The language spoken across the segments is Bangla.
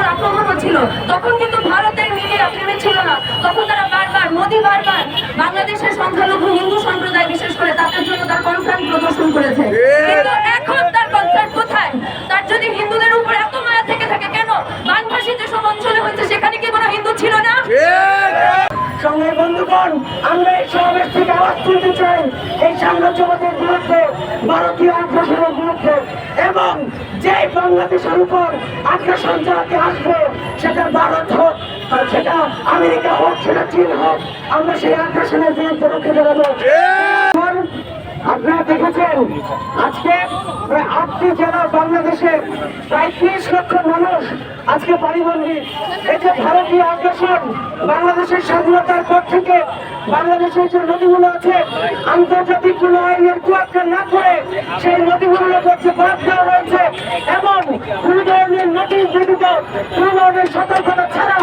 উপর আক্রমণ হচ্ছিল, তখন কিন্তু ভারতের মিডিয়া থেমে ছিল না। তখন তারা বারবার, মোদি বারবার বাংলাদেশের সংখ্যালঘু হিন্দু সম্প্রদায়, বিশেষ করে তাদের জন্য তার কনসার্ন প্রদর্শন করেছে। কিন্তু এখন তার কনসার্ন কোথায়? তার যদি হিন্দুদের উপর এত মায়া থেকে থাকে কেন? বানভাসী যেসব অঞ্চলে হচ্ছে বন্ধুগণ আমরা এই সমাবেশ থেকে আওয়াজ তুলতে চাই। এই সাম্রাজ্যবাদের বিরুদ্ধে ভারতীয় আগ্রাসনের বিরুদ্ধে এবং যে বাংলাদেশের উপর আগ্রাসন চালাতে আসবে সেটা ভারত হোক সেটা আমেরিকা হোক সেটা চীন হোক আমরা সেই আগ্রাসনের বিরুদ্ধে রুখে দাঁড়াবো। আপনারা দেখেছেন আজকে প্রায় আটটি জেলা বাংলাদেশে প্রায় ত্রিশ লক্ষ মানুষ আজকে পারিবন্দী এই যে ভারতীয় আগ্রাসন বাংলাদেশের স্বাধীনতার পর থেকে বাংলাদেশের যে নদীগুলো আছে, আন্তর্জাতিক কোনো আইনের তোয়াক্কা না করে সেই নদীগুলোর কাছে বাদ দেওয়া হয়েছে এবং কোনো ধরনের নোটিশ ব্যতীত কোনো ধরনের সতর্কতা ছাড়া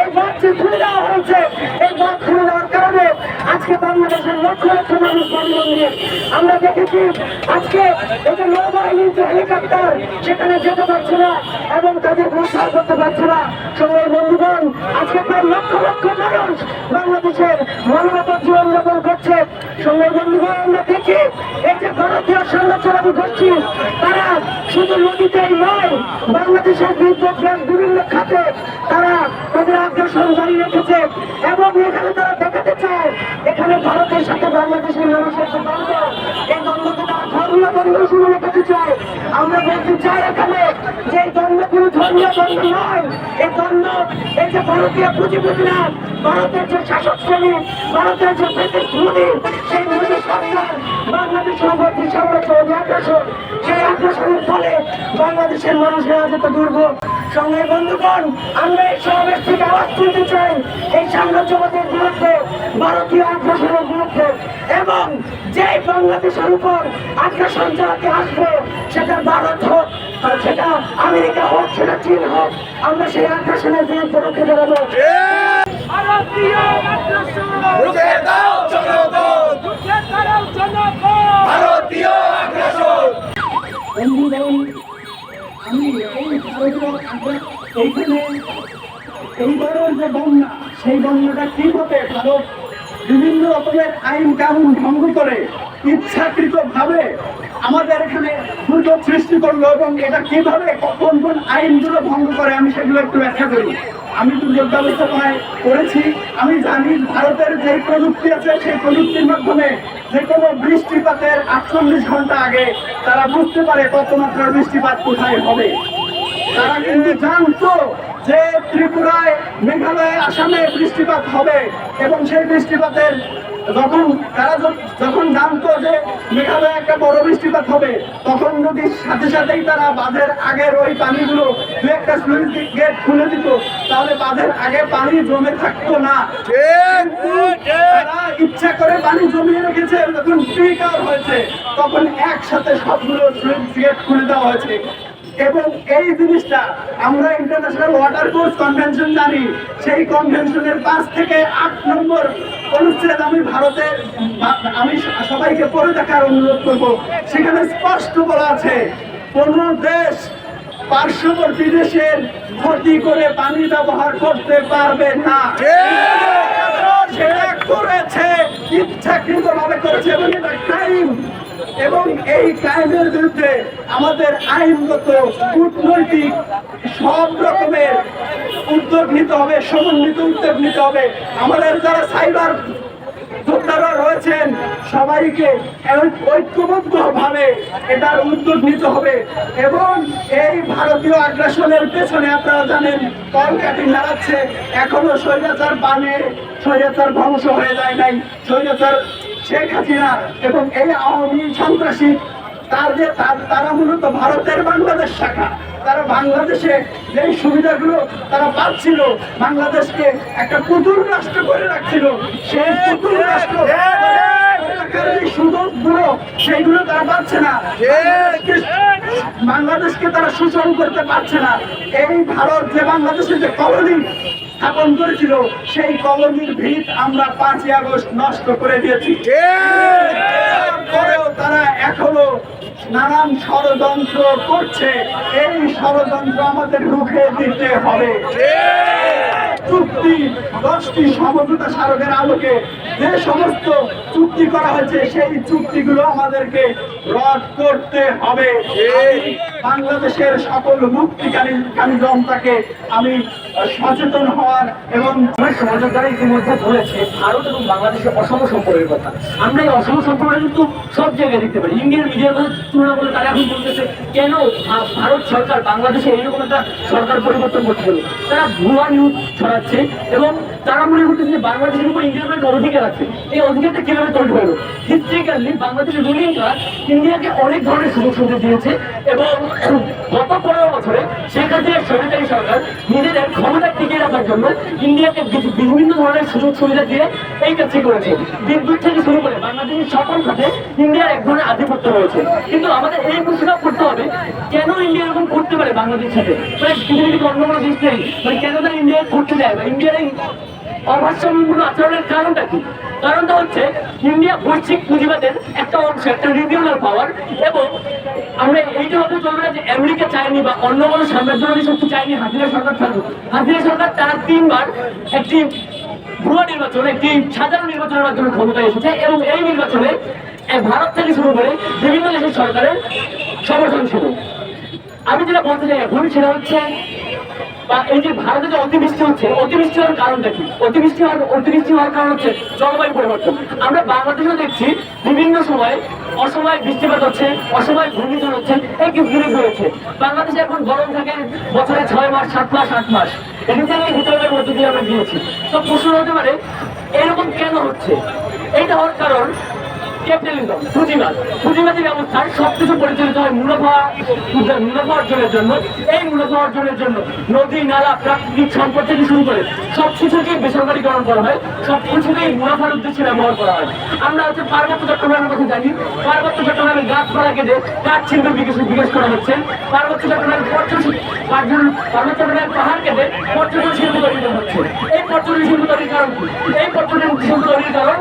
এই বাঁধটি খুলে দেওয়া হয়েছে, এই বাঁধ খুলে দেওয়ার কারণে আজকে বাংলাদেশের লক্ষ লক্ষ মানুষ পারিবন্দী আমরা দেখেছি, আজকে এই যে নৌবাহিনীর যে হেলিকপ্টার সেখানে যেতে পারছে না এবং তাদের উদ্ধার করতে পারছে না। সবাই বন্ধুগণ, আজকে প্রায় লক্ষ লক্ষ মানুষ বাংলাদেশের মানবতার জীবনযাপন করছে। সঙ্গে বন্ধুগণ, আমরা দেখি, এই যে ভারতীয় সাম্রাজ্যবাদী গোষ্ঠী তারা শুধু নদীতেই নয়, বাংলাদেশের বিদ্যুৎ বিভিন্ন খাতে তারা তাদের আগ্রাসন জারি রেখেছে এবং এখানে তারা দেখাতে চায়, এখানে ভারতের সাথে বাংলাদেশের মানুষের দ্বন্দ্ব, এই দ্বন্দ্বকে তারা ধর্মীয় দ্বন্দ্ব শুরু রেখেতে চায় আমরা বলতে চাই এখানে যে দ্বন্দ্ব কোনো ধর্মীয় নয়, এই দ্বন্দ্ব এই যে ভারতীয় পুঁজিপতিরা ভারতের যে শাসক শ্রেণি, ভারতের যে ব্রিটিশ মোদী, সেই মোদী সরকার বাংলাদেশের উপর যে সাম্রাজ্যবাদী আগ্রাসন। সেই আগ্রাসনের মানুষের আজ দুর্ভোগ সঙ্গে বন্ধুগণ আমরা এই সমাবেশ থেকে আওয়াজ তুলতে চাই। এই সাম্রাজ্যবাদের বিরুদ্ধে ভারতীয় আগ্রাসনের বিরুদ্ধে। এবং যে বাংলাদেশের উপর আগ্রাসন চালাতে আসবে সেটা ভারত হোক আর সেটা আমেরিকা হোক সেটা চীন হোক আমরা সেই আগ্রাসনের বিরুদ্ধে রুখে দাঁড়াবো। রুখে দাও জনগণ। ভারতীয় আগ্রাসন। আমি এই এইখানে এইবারের যে বন্যা, সেই বন্যাটা কীভাবে ভারত বিভিন্ন রকমের আইন কানুন ভঙ্গ করে ইচ্ছাকৃত ভাবে আমাদের এখানে দুর্যোগ সৃষ্টি করল এবং এটা কীভাবে কোন কোন আইনগুলো ভঙ্গ করে, আমি সেগুলো একটু ব্যাখ্যা করি। আমি দুর্যোগ ব্যবস্থাপনায় করেছি আমি জানি ভারতের যে প্রযুক্তি আছে, সেই প্রযুক্তির মাধ্যমে যে কোনো বৃষ্টিপাতের আটচল্লিশ ঘণ্টা আগে তারা বুঝতে পারে কত মাত্রার বৃষ্টিপাত কোথায় হবে। তারা কিন্তু জানতো যে ত্রিপুরায়, মেঘালয়, আসামে বৃষ্টিপাত হবে এবং সেই বৃষ্টিপাতের যখন তারা যখন জানতো যে মেঘালয়ে একটা বড় বৃষ্টিপাত হবে তখন যদি সাথে সাথেই তারা বাঁধের আগের ওই পানিগুলো দু একটা স্লুইস গেট খুলে দিত তাহলে বাঁধের আগে পানি জমে থাকতো না। ইচ্ছা করে পানি জমিয়ে রেখেছে যখন পিক আউট হয়েছে তখন একসাথে সবগুলো সুইচ গেট খুলে দেওয়া হয়েছে। এবং এই জিনিসটা আমরা ইন্টারন্যাশনাল ওয়াটার কোর্স কনভেনশন জানি। সেই কনভেনশনের পাঁচ থেকে আট নম্বর অনুচ্ছেদ আমি ভারতের আমি সবাইকে পড়ে দেখার অনুরোধ করব। সেখানে স্পষ্ট বলা আছে কোন দেশ পার্শ্ববর্তী দেশের ক্ষতি করে পানি ব্যবহার করতে পারবে না। সেটা করেছে ইচ্ছাকৃত ভাবে করেছে এবং এটা ক্রাইম এবং এই ক্রাইমের বিরুদ্ধে আমাদের আইনগত কূটনৈতিক সব রকমের উদ্যোগ নিতে হবে, সমন্বিত উদ্যোগ নিতে হবে। আমাদের যারা সাইবার যোদ্ধারা রয়েছেন, সবাইকে ঐক্যবদ্ধ ভাবে এটার উদ্যোগ নিতে হবে। এবং এই ভারতীয় আগ্রাসনের পেছনে আপনারা জানেন, কলকাঠি নাড়াচ্ছে। এখনও স্বৈরাচার বানে স্বৈরাচার ধ্বংস হয়ে যায় নাই। স্বৈরাচার শেখ হাসিনা এবং এই আওয়ামী সন্ত্রাসী তার যে তার- মূলত ভারতের বাংলাদেশ শাখা। তারা বাংলাদেশে যে সুবিধাগুলো তারা পাচ্ছিল বাংলাদেশকে একটা পুতুল রাষ্ট্র করে রাখছিল সেই পুতুল রাষ্ট্র সুযোগগুলো সেইগুলো তারা পাচ্ছে না। বাংলাদেশকে- বাংলাদেশকে তারা শোষণ করতে পারছে না। এই ভারত যে বাংলাদেশের যে কলোনি স্থাপন করেছিল, সেই কলোনির ভিত আমরা পাঁচই আগস্ট নষ্ট করে দিয়েছি। পরেও তারা এখনও নানান ষড়যন্ত্র করছে। এই ষড়যন্ত্র আমাদের রুখে দিতে হবে। চুক্তি দশটি সমঝোতা স্মারকের আলোকে যে সমস্ত চুক্তি করা হয়েছে সেই চুক্তিগুলো আমাদেরকে রদ করতে হবে। বাংলাদেশের সকল মুক্তিকামী কামী জনতাকে আমি সচেতন হওয়ার এবং আমার সমাজের দ্বারা ইতিমধ্যে বলেছে ভারত এবং বাংলাদেশের অসম সম্পর্কের কথা। আমরা এই অসম সম্পর্ক কিন্তু সব জায়গায় দেখতে পারি। ইন্ডিয়ান মিডিয়ার মধ্যে তুলনা করে তারা এখন বলতেছে কেন ভারত সরকার বাংলাদেশে এইরকম একটা সরকার পরিবর্তন করতে হলো তারা ভুয়া নিউজ ছড়াচ্ছে এবং তারা মনে করতেছে যে বাংলাদেশের উপর ইন্ডিয়ার একটা অধিকার আছে। এই অধিকারটা কীভাবে তৈরি হলো? হিস্ট্রিক্যালি বাংলাদেশের রুলিং ক্লাস ইন্ডিয়াকে অনেক ধরনের সুযোগ সুবিধা দিয়েছে এবং গত পনেরো বছরে শেখ হাসিনার সরকারি সরকার নিজেদের ক্ষমতার টিকিয়ে রাখার জন্য ইন্ডিয়াকে বিভিন্ন ধরনের সুযোগ সুবিধা দিয়ে এই কাজটি করেছে। বিদ্যুৎ থেকে শুরু করে বাংলাদেশের সকল খাতে ইন্ডিয়ার এক ধরনের আধিপত্য রয়েছে। কিন্তু আমাদের এই প্রশ্নটা করতে হবে, কেন ইন্ডিয়া এরকম করতে পারে বাংলাদেশের সাথে? মানে পৃথিবীতে অন্য কোনো দেশ নেই। মানে কেন তারা ইন্ডিয়া করতে যায় বা ইন্ডিয়ার অভারসম্পূর্ণ আচরণের কারণটা কি? কারণটা হচ্ছে ইন্ডিয়া বৈশ্বিক পুঁজিবাদের একটা অংশ, একটা রিজিওনাল পাওয়ার এবং আমরা এইটা হতে চলবে যে আমেরিকা চায়নি বা অন্য কোনো সাম্রাজ্যবাদী শক্তি চায়নি হাজিরা সরকার থাকুক হাজিরা সরকার তারা তিনবার একটি ভুয়া নির্বাচন, একটি সাধারণ নির্বাচনের মাধ্যমে ক্ষমতায় এসেছে এবং এই নির্বাচনে ভারত থেকে শুরু করে বিভিন্ন দেশের সরকারের সমর্থন ছিল। আমি যেটা বলতে চাই এখন সেটা হচ্ছে এই যে ভারতে যে অতিবৃষ্টি হচ্ছে, অতিবৃষ্টি হওয়ার কারণটা কি? অতিবৃষ্টি হওয়ার অতিবৃষ্টি হওয়ার কারণ হচ্ছে জলবায়ু পরিবর্তন। আমরা বাংলাদেশেও দেখছি বিভিন্ন সময় অসময় বৃষ্টিপাত হচ্ছে, অসময় ঘূর্ণিঝড় হচ্ছে এই কিছুদিন হয়েছে বাংলাদেশে এখন গরম থাকে বছরে ছয় মাস, সাত মাস, আট মাস। এদিকে এই ভিতরের মধ্যে দিয়ে আমরা গিয়েছি। তো প্রশ্ন হতে পারে, এরকম কেন হচ্ছে? এইটা হওয়ার কারণ ক্যাপিটালিজম পুঁজিবাদ। পুঁজিবাদী ব্যবস্থার মুনাফা অর্জনের জন্য, এই মুনাফা অর্জনের জন্য নদী, নালা, প্রাকৃতিক সম্পদ থেকে শুরু করে সব কিছুকেই বেসরকারীকরণ করা হয় সব কিছুকেই মুনাফার উদ্দেশ্যে ব্যবহার করা হয়। আমরা হচ্ছে পার্বত্য চট্টগ্রামের কথা জানি। পার্বত্য চট্টগ্রামে গাছপালা কেটে কাঠ শিল্প বিকাশ বিকাশ করা হচ্ছে। পার্বত্য চট্টগ্রামের পর্যটন পার্বত্য চট্টগ্রামের পাহাড় কেটে পর্যটন শিল্প তৈরি করা হচ্ছে। এই পর্যটন শিল্প তৈরির কারণ এই পর্যটন শিল্প তৈরির কারণ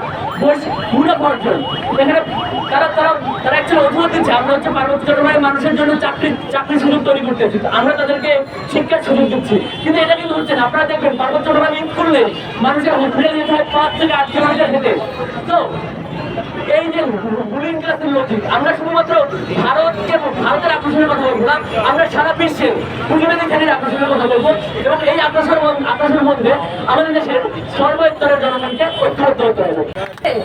মুনাফা অর্জন। এখানে তারা তারা তারা অ্যাকচুয়ালি অজুহাত দিচ্ছে আমরা হচ্ছে পার্বত্য চট্টগ্রামের মানুষের জন্য চাকরি চাকরির সুযোগ তৈরি করতেছি আমরা তাদেরকে শিক্ষার সুযোগ দিচ্ছি। কিন্তু এটা কিন্তু হচ্ছে না। আপনারা দেখবেন পার্বত্য চট্টগ্রাম ইন করলে মানুষের হোটেলে যেতে হয় পাঁচ থেকে আট কিলোমিটার হেঁটে। তো, এই যে রুলিং ক্লাসের লজিক আমরা শুধুমাত্র ভারতকে ভারতের আকর্ষণের কথা বলব না, আমরা সারা বিশ্বের পুঁজিবাদী খানির আকর্ষণের কথা বলব। এবং এই আকর্ষণ আকর্ষণের মধ্যে আমাদের দেশের সর্বস্তরের জনগণকে ঐক্যবদ্ধ হতে হবে।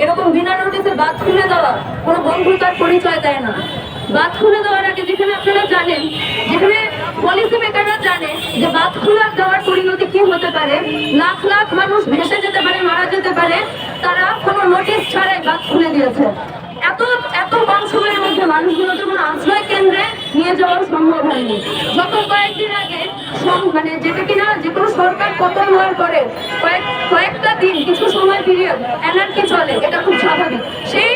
এরকম বিনা নোটিসে বাদ খুলে দেওয়া কোনো বন্ধুতার পরিচয় দেয় না। বাদ খুলে দেওয়ার আগে যেখানে আপনারা জানেন, যেখানে পলিসি মেকাররা জানে যে বাদ খুলে দেওয়ার পরিণতি কি হতে পারে, লাখ লাখ মানুষ ভেসে যেতে পারে, মারা যেতে পারে, তারা কোনো নোটিশ ছাড়াই বাদ খুলে দিয়েছে এত এত কম সময়ের মধ্যে মানুষগুলোকে কোনো আশ্রয় কেন্দ্রে নিয়ে যাওয়া সম্ভব হয়নি। যত কয়েকদিন আগে মানে যেটা কিনা যে কোনো সরকার পতন হওয়ার পরে কয়েক, কয়েকটা দিন, কিছু সময় পিরিয়ড এনার্কি চলে এটা খুব স্বাভাবিক সেই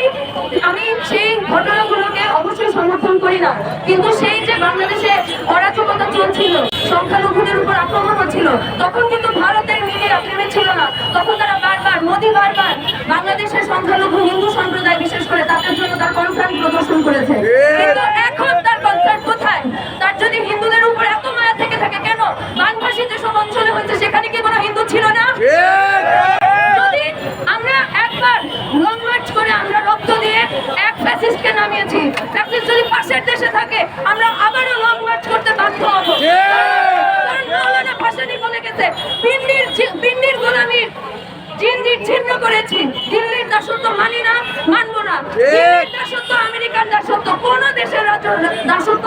আমি সেই ঘটনাগুলোকে অবশ্যই সমর্থন করি না। কিন্তু সেই যে বাংলাদেশে অরাজকতা চলছিল, সংখ্যালঘুদের উপর আক্রমণ হচ্ছিল, তখন কিন্তু ভারতের মিডিয়া প্রেমে ছিল না। তখন তারা বারবার, মোদী বারবার বাংলাদেশের সংখ্যালঘু হিন্দু সম্প্রদায়, বিশেষ করে তাদের জন্য তার কনসার্ন প্রদর্শন করেছে কিন্তু এখন তার কনসার্ন কোথায় তার যদি হিন্দুদের উপর এত মায়া থেকে থাকে কেন বানভাসী যেসব অঞ্চলে হচ্ছে সেখানে কি কোনো হিন্দু ছিল না যদি আমরা একবার লং মার্চ করে আমরা রক্ত দিয়ে এক ফ্যাসিস্টকে নামিয়েছি ফ্যাসিস্ট যদি পাশের দেশে থাকে আমরা আবারও লং মার্চ করতে বাধ্য হব। কারণ মৌলানা কোন বলে গেছে পিন্ডির ছি- পিন্ডির গোলামির জিন্দির ছিন্ন করেছি দিল্লির দাসত্ব মানি না মানবো না। দাসত্ব আমেরিকার দাসত্ব কোন দেশের দাসত্ব